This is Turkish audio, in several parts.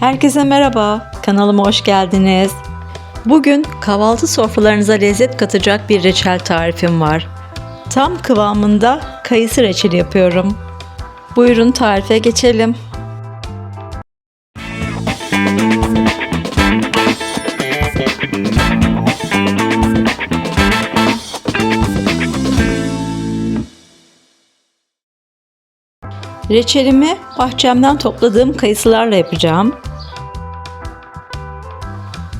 Herkese merhaba, kanalıma hoş geldiniz. Bugün kahvaltı sofralarınıza lezzet katacak bir reçel tarifim var. Tam kıvamında kayısı reçeli yapıyorum. Buyurun tarife geçelim. Reçelimi bahçemden topladığım kayısılarla yapacağım.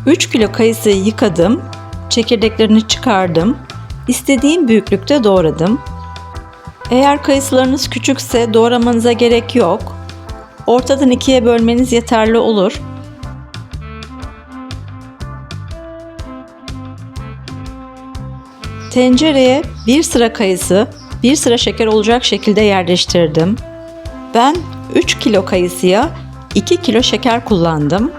3 kilo kayısıyı yıkadım, çekirdeklerini çıkardım, istediğim büyüklükte doğradım. Eğer kayısılarınız küçükse doğramanıza gerek yok. Ortadan ikiye bölmeniz yeterli olur. Tencereye bir sıra kayısı, bir sıra şeker olacak şekilde yerleştirdim. Ben 3 kilo kayısıya 2 kilo şeker kullandım.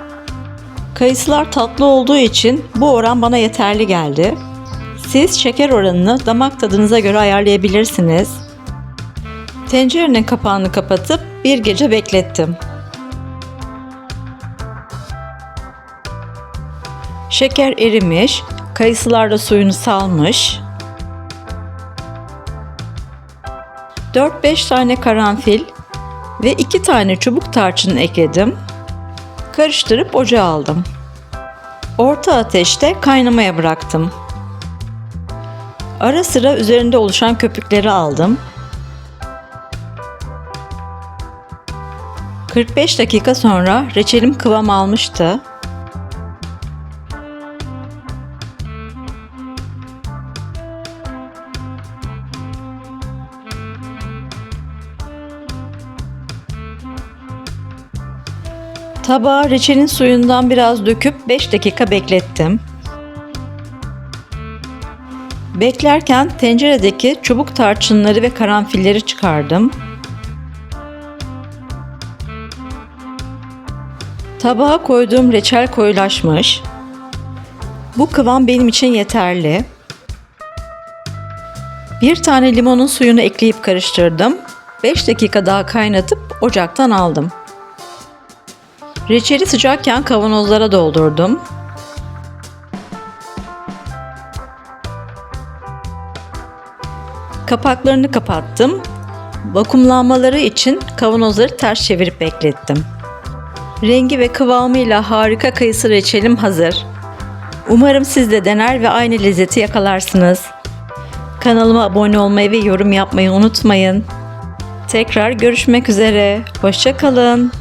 Kayısılar tatlı olduğu için bu oran bana yeterli geldi. Siz şeker oranını damak tadınıza göre ayarlayabilirsiniz. Tencerenin kapağını kapatıp bir gece beklettim. Şeker erimiş, kayısılar da suyunu salmış. 4-5 tane karanfil ve 2 tane çubuk tarçın ekledim. Karıştırıp ocağa aldım. Orta ateşte kaynamaya bıraktım. Ara sıra üzerinde oluşan köpükleri aldım. 45 dakika sonra reçelim kıvam almıştı. Tabağa reçelin suyundan biraz döküp 5 dakika beklettim. Beklerken tenceredeki çubuk tarçınları ve karanfilleri çıkardım. Tabağa koyduğum reçel koyulaşmış. Bu kıvam benim için yeterli. Bir tane limonun suyunu ekleyip karıştırdım. 5 dakika daha kaynatıp ocaktan aldım. Reçeli sıcakken kavanozlara doldurdum. Kapaklarını kapattım. Vakumlanmaları için kavanozları ters çevirip beklettim. Rengi ve kıvamıyla harika kayısı reçelim hazır. Umarım siz de dener ve aynı lezzeti yakalarsınız. Kanalıma abone olmayı ve yorum yapmayı unutmayın. Tekrar görüşmek üzere. Hoşça kalın.